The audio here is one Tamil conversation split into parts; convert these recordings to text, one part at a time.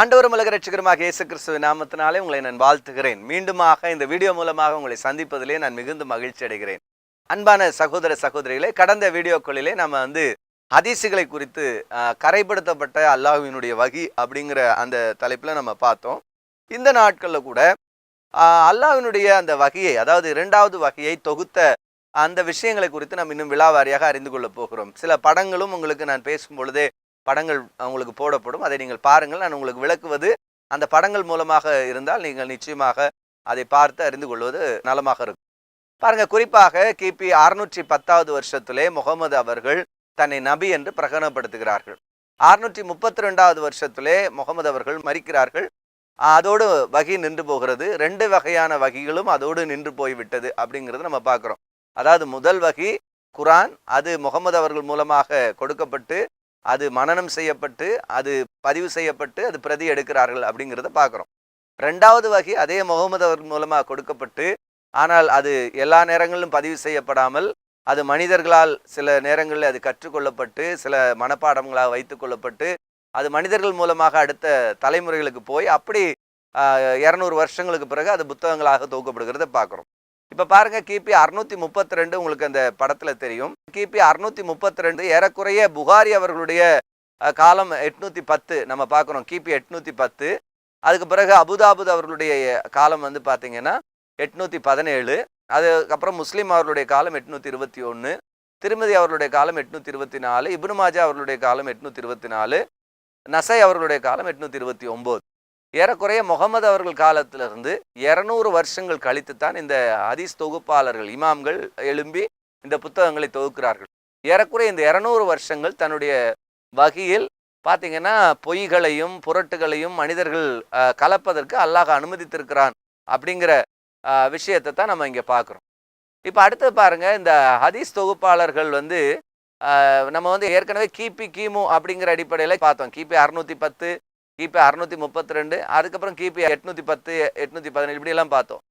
ஆண்டவரும் உலக ரட்சகருமாக இயேசு கிறிஸ்துவ நாமத்தினாலே உங்களை நான் வாழ்த்துகிறேன். மீண்டுமாக இந்த வீடியோ மூலமாக உங்களை சந்திப்பதிலே நான் மிகுந்த மகிழ்ச்சி அடைகிறேன். அன்பான சகோதர சகோதரிகளே கடந்த வீடியோக்களிலே நம்ம வந்து ஹதீசுகளை குறித்து கரைப்படுத்தப்பட்ட அல்லாஹுவினுடைய வகி அப்படிங்கிற அந்த தலைப்பில் நம்ம பார்த்தோம். இந்த நாட்களில் கூட அல்லாஹுவினுடைய அந்த வகையை அதாவது இரண்டாவது வகையை தொகுத்த அந்த விஷயங்களை குறித்து நம்ம இன்னும் விழாவாரியாக அறிந்து கொள்ள போகிறோம். சில படங்களும் உங்களுக்கு நான் பேசும் பொழுதே படங்கள் உங்களுக்கு போடப்படும். அதை நீங்கள் பாருங்கள். நான் உங்களுக்கு விளக்குவது அந்த படங்கள் மூலமாக இருந்தால் நீங்கள் நிச்சயமாக அதை பார்த்து அறிந்து கொள்வது நலமாக இருக்கும். பாருங்க குறிப்பாக கிபி அறுநூற்றி பத்தாவது வருஷத்திலே முகமது அவர்கள் தன்னை நபி என்று பிரகடனப்படுத்துகிறார்கள். அறுநூற்றி முப்பத்தி ரெண்டாவது வருஷத்திலே முகமது அவர்கள் மறிக்கிறார்கள். அதோடு வகி நின்று போகிறது. ரெண்டு வகையான வகைகளும் அதோடு நின்று போய்விட்டது அப்படிங்கிறது நம்ம பார்க்குறோம். அதாவது முதல் வகி குரான் அது முகமது அவர்கள் மூலமாக கொடுக்கப்பட்டு அது மனநம் செய்யப்பட்டு அது பதிவு செய்யப்பட்டு அது பிரதி எடுக்கிறார்கள் அப்படிங்கிறத பார்க்குறோம். ரெண்டாவது வகை அதே முகமது அவர் மூலமாக கொடுக்கப்பட்டு ஆனால் அது எல்லா நேரங்களிலும் பதிவு செய்யப்படாமல் அது மனிதர்களால் சில நேரங்களில் அது கற்றுக்கொள்ளப்பட்டு சில மனப்பாடங்களாக வைத்து கொள்ளப்பட்டு அது மனிதர்கள் மூலமாக அடுத்த தலைமுறைகளுக்கு போய் அப்படி இரநூறு வருஷங்களுக்கு பிறகு அது புத்தகங்களாக தொகுக்கப்படுகிறத பார்க்குறோம். இப்போ பாருங்க கிபி அறுநூத்தி முப்பத்தி ரெண்டு உங்களுக்கு அந்த படத்தில் தெரியும். கிபி அறுநூத்தி முப்பத்தி ரெண்டு ஏறக்குறைய புகாரி அவர்களுடைய காலம் எட்நூத்தி பத்து. நம்ம பார்க்குறோம் கிபி எட்நூத்தி பத்து. அதுக்கு பிறகு அபுதாபுத் அவர்களுடைய காலம் வந்து பார்த்தீங்கன்னா எட்நூத்தி பதினேழு. அதுக்கப்புறம் முஸ்லீம் அவர்களுடைய காலம் எட்நூத்தி இருபத்தி ஒன்று திருமதி அவர்களுடைய காலம் எட்நூத்தி இருபத்தி நாலு. இப்னு மாஜா அவர்களுடைய காலம் எட்நூத்தி இருபத்தி நாலு. நசை அவர்களுடைய காலம் எட்நூத்தி இருபத்தி ஒம்பது. ஏறக்குறைய முகமது அவர்கள் காலத்திலிருந்து இரநூறு வருஷங்கள் கழித்து தான் இந்த ஹதீஸ் தொகுப்பாளர்கள் இமாம்கள் எழும்பி இந்த புத்தகங்களை தொகுக்கிறார்கள். ஏறக்குறைய இந்த இரநூறு வருஷங்கள் தன்னுடைய வகையில் பார்த்தீங்கன்னா பொய்களையும் புரட்டுகளையும் மனிதர்கள் கலப்பதற்கு அல்லாஹ் அனுமதித்திருக்கிறான் அப்படிங்கிற விஷயத்தை தான் நம்ம இங்கே பார்க்குறோம் இப்போ அடுத்தது பாருங்கள் இந்த ஹதீஸ் தொகுப்பாளர்கள் வந்து நம்ம வந்து ஏற்கனவே கிபி கிமு அப்படிங்கிற அடிப்படையில் பார்த்தோம். கிபி அறுநூற்றி பத்து கிபி அறுநூத்தி முப்பத்தி ரெண்டு அதுக்கப்புறம் கிபி எட்நூத்தி பத்து எட்நூத்தி பதினேழு இப்படியெல்லாம் பார்த்தோம்.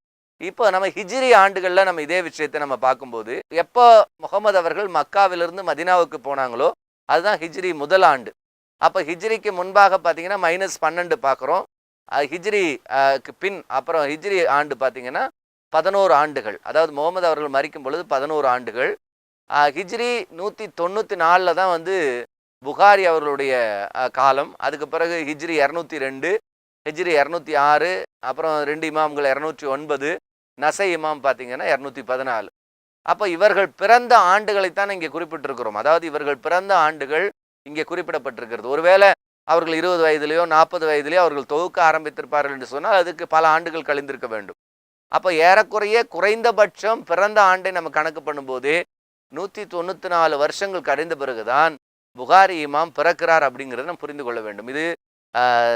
இப்போ நம்ம ஹிஜ்ரி ஆண்டுகளில் நம்ம இதே விஷயத்தை நம்ம பார்க்கும்போது எப்போ முகமது அவர்கள் மக்காவிலிருந்து மதினாவுக்கு போனாங்களோ அதுதான் ஹிஜ்ரி முதல் ஆண்டு. அப்போ ஹிஜ்ரிக்கு முன்பாக பார்த்தீங்கன்னா மைனஸ் பன்னெண்டு பார்க்குறோம். ஹிஜ்ரிக்கு பின் அப்புறம் ஹிஜ்ரி ஆண்டு பார்த்தீங்கன்னா பதினோரு ஆண்டுகள். அதாவது முகமது அவர்கள் மறிக்கும் பொழுது பதினோரு ஆண்டுகள். ஹிஜ்ரி நூற்றி தொண்ணூற்றி நாலில் தான் வந்து புகாரி அவர்களுடைய காலம். அதுக்கு பிறகு ஹிஜ்ரி இரநூத்தி ரெண்டு ஹிஜ்ரி இரநூத்தி ஆறு அப்புறம் ரெண்டு இமாம்கள் இரநூற்றி ஒன்பது நசை இமாம் பார்த்தீங்கன்னா இரநூத்தி பதினாலு. அப்போ இவர்கள் பிறந்த ஆண்டுகளைத்தான் இங்கே குறிப்பிட்டிருக்கிறோம். அதாவது இவர்கள் பிறந்த ஆண்டுகள் இங்கே குறிப்பிடப்பட்டிருக்கிறது. ஒருவேளை அவர்கள் இருபது வயதிலேயோ நாற்பது வயதிலேயோ அவர்கள் தொகுக்க ஆரம்பித்திருப்பார்கள் என்று சொன்னால் அதுக்கு பல ஆண்டுகள் கழிந்திருக்க வேண்டும். அப்போ ஏறக்குறைய குறைந்தபட்சம் பிறந்த ஆண்டை நம்ம கணக்கு பண்ணும்போது நூற்றி தொண்ணூற்றி நாலு வருஷங்கள் கழிந்த பிறகுதான் புகாரி இமாம் பிறக்கிறார் அப்படிங்கிறத நம்ம புரிந்து கொள்ள வேண்டும். இது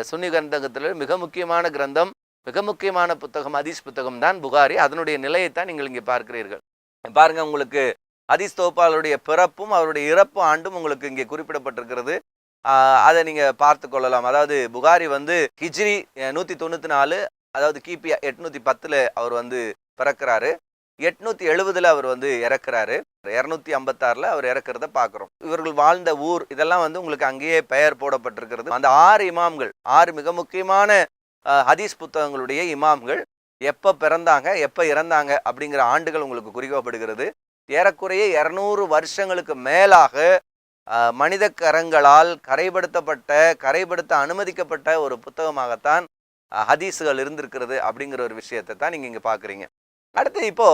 சுன்னி கிரந்தகத்தில் மிக முக்கியமான கிரந்தம் மிக முக்கியமான புத்தகம் அதீஸ் புத்தகம் தான் புகாரி. அதனுடைய நிலையைத்தான் நீங்கள் இங்கே பார்க்கிறீர்கள். பாருங்க உங்களுக்கு அதீஸ் தொகுப்பாளருடைய பிறப்பும் அவருடைய இறப்பு ஆண்டும் உங்களுக்கு இங்கே குறிப்பிடப்பட்டிருக்கிறது. அதை நீங்கள் பார்த்து கொள்ளலாம். அதாவது புகாரி வந்து ஹிஜ்ரி நூற்றி தொண்ணூற்றி நாலு அதாவது கிபி எட்நூற்றி பத்தில் அவர் வந்து பிறக்கிறாரு. எட்நூற்றி எழுபதில் அவர் வந்து இறக்குறாரு. இரநூத்தி ஐம்பத்தாறில் அவர் இறக்குறத பார்க்குறோம் இவர்கள் வாழ்ந்த ஊர் இதெல்லாம் வந்து உங்களுக்கு அங்கேயே பெயர் போடப்பட்டிருக்கிறது. அந்த ஆறு இமாம்கள் ஆறு மிக முக்கியமான ஹதீஸ் புத்தகங்களுடைய இமாம்கள் எப்போ பிறந்தாங்க எப்போ இறந்தாங்க அப்படிங்கிற ஆண்டுகள் உங்களுக்கு குறிக்கப்படுகிறது ஏறக்குறைய இரநூறு வருஷங்களுக்கு மேலாக மனித கரங்களால் கரைப்படுத்தப்பட்ட கரைப்படுத்த அனுமதிக்கப்பட்ட ஒரு புத்தகமாகத்தான் ஹதீஸுகள் இருந்திருக்கிறது அப்படிங்கிற ஒரு விஷயத்தை தான் நீங்கள் இங்கே பார்க்குறீங்க அடுத்து இப்போ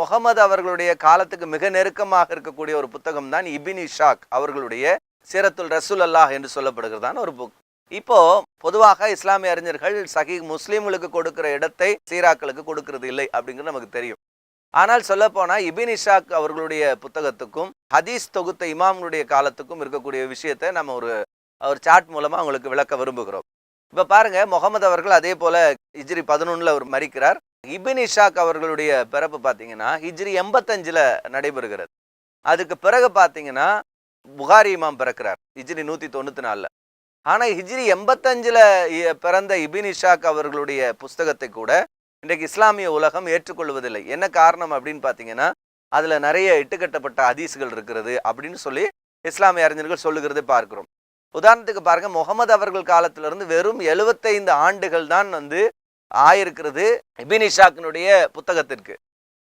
முகமது அவர்களுடைய காலத்துக்கு மிக நெருக்கமாக இருக்கக்கூடிய ஒரு புத்தகம் தான் இபின் இஷாக் அவர்களுடைய சீரத்துல் ரசூல் அல்லாஹ் என்று சொல்லப்படுகிறதான ஒரு புக் இப்போ பொதுவாக இஸ்லாமிய அறிஞர்கள் சஹி முஸ்லீம்களுக்கு கொடுக்கிற இடத்தை சீராக்களுக்கு கொடுக்கிறது இல்லை அப்படிங்கிறது நமக்கு தெரியும். ஆனால் சொல்லப்போனால் இபின் இஷாக் அவர்களுடைய புத்தகத்துக்கும் ஹதீஸ் தொகுத்த இமாம்களுடைய காலத்துக்கும் இருக்கக்கூடிய விஷயத்தை நம்ம ஒரு ஒரு சாட் மூலமாக உங்களுக்கு விளக்க விரும்புகிறோம். இப்போ பாருங்க முகமது அவர்கள் அதே போல் இஜ்ரி பதினொன்றில் அவர் மறிக்கிறார். இபின் இஷாக் அவர்களுடைய பிறப்பு பார்த்தீங்கன்னா ஹிஜ்ரி எண்பத்தஞ்சில் நடைபெறுகிறது. அதுக்கு பிறகு பார்த்தீங்கன்னா புகாரி இமாம் பிறக்கிறார் ஹிஜ்ரி நூற்றி தொண்ணூற்றி நாலில் ஆனால் ஹிஜ்ரி எண்பத்தஞ்சில் பிறந்த இபின் இஷாக் அவர்களுடைய புஸ்தகத்தை கூட இன்றைக்கு இஸ்லாமிய உலகம் ஏற்றுக்கொள்வதில்லை. என்ன காரணம் அப்படின்னு பார்த்தீங்கன்னா அதில் நிறைய இட்டுக்கட்டப்பட்ட ஹதீஸ்கள் இருக்கிறது அப்படின்னு சொல்லி இஸ்லாமிய அறிஞர்கள் சொல்லுகிறதை பார்க்கிறோம். உதாரணத்துக்கு பாருங்க முகமது அவர்கள் காலத்திலிருந்து வெறும் எழுபத்தைந்து ஆண்டுகள் தான் வந்து ஆயிருக்கிறது இபின் இஷாக்கினுடைய புத்தகத்திற்கு.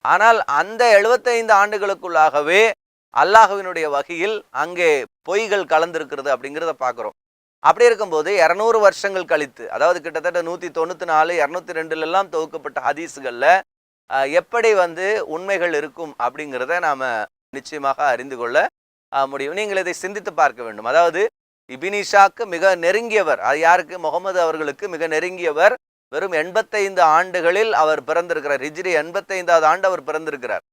ஆனால் அந்த எழுபத்தைந்து ஆண்டுகளுக்குள்ளாகவே அல்லாஹுவினுடைய வகையில் அங்கே பொய்கள் கலந்திருக்கிறது அப்படிங்கிறத பார்க்குறோம். அப்படி இருக்கும்போது இரநூறு வருஷங்கள் கழித்து அதாவது கிட்டத்தட்ட நூற்றி தொண்ணூற்றி நாலு இரநூத்தி ரெண்டுலெல்லாம் தொகுக்கப்பட்ட ஹதீஸுகளில் எப்படி வந்து உண்மைகள் இருக்கும் அப்படிங்கிறத நாம் நிச்சயமாக அறிந்து கொள்ள முடியும். நீங்கள் இதை சிந்தித்து பார்க்க வேண்டும். அதாவது இபினிஷாக்கு மிக நெருங்கியவர் அது யாருக்கு? முகமது அவர்களுக்கு மிக நெருங்கியவர் வெறும் எண்பத்தைந்து ஆண்டுகளில் அவர் பிறந்திருக்கிறார். ஹிஜ்ரி எண்பத்தைந்தாவது ஆண்டு அவர் பிறந்திருக்கிறார்.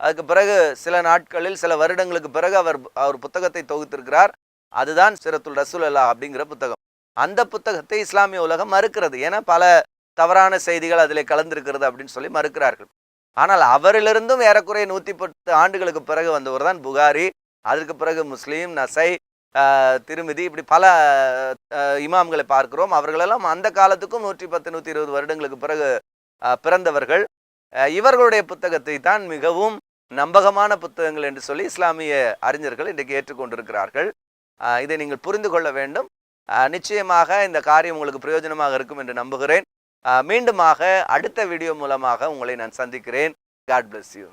அதுக்கு பிறகு சில நாட்களில் சில வருடங்களுக்கு பிறகு அவர் அவர் புத்தகத்தை தொகுத்திருக்கிறார். அதுதான் சிரத்துல் ரசூல் அல்லா அப்படிங்கிற புத்தகம். அந்த புத்தகத்தை இஸ்லாமிய உலகம் மறுக்கிறது. ஏன்னா பல தவறான செய்திகள் அதில் கலந்திருக்கிறது அப்படின்னு சொல்லி மறுக்கிறார்கள். ஆனால் அவரிலிருந்தும் ஏறக்குறைய நூற்றி பத்து ஆண்டுகளுக்கு பிறகு வந்தவர் தான் புகாரி. அதற்கு பிறகு முஸ்லீம் நசை திருமிதி இப்படி பல இமாம்களை பார்க்கிறோம். அவர்களெல்லாம் அந்த காலத்துக்கும் நூற்றி பத்து நூற்றி இருபது வருடங்களுக்கு பிறகு பிறந்தவர்கள். இவர்களுடைய புத்தகத்தை தான் மிகவும் நம்பகமான புத்தகங்கள் என்று சொல்லி இஸ்லாமிய அறிஞர்கள் இன்றைக்கு ஏற்றுக்கொண்டிருக்கிறார்கள். இதை நீங்கள் புரிந்து கொள்ள வேண்டும். நிச்சயமாக இந்த காரியம் உங்களுக்கு பிரயோஜனமாக இருக்கும் என்று நம்புகிறேன். மீண்டுமாக அடுத்த வீடியோ மூலமாக உங்களை நான் சந்திக்கிறேன். God bless you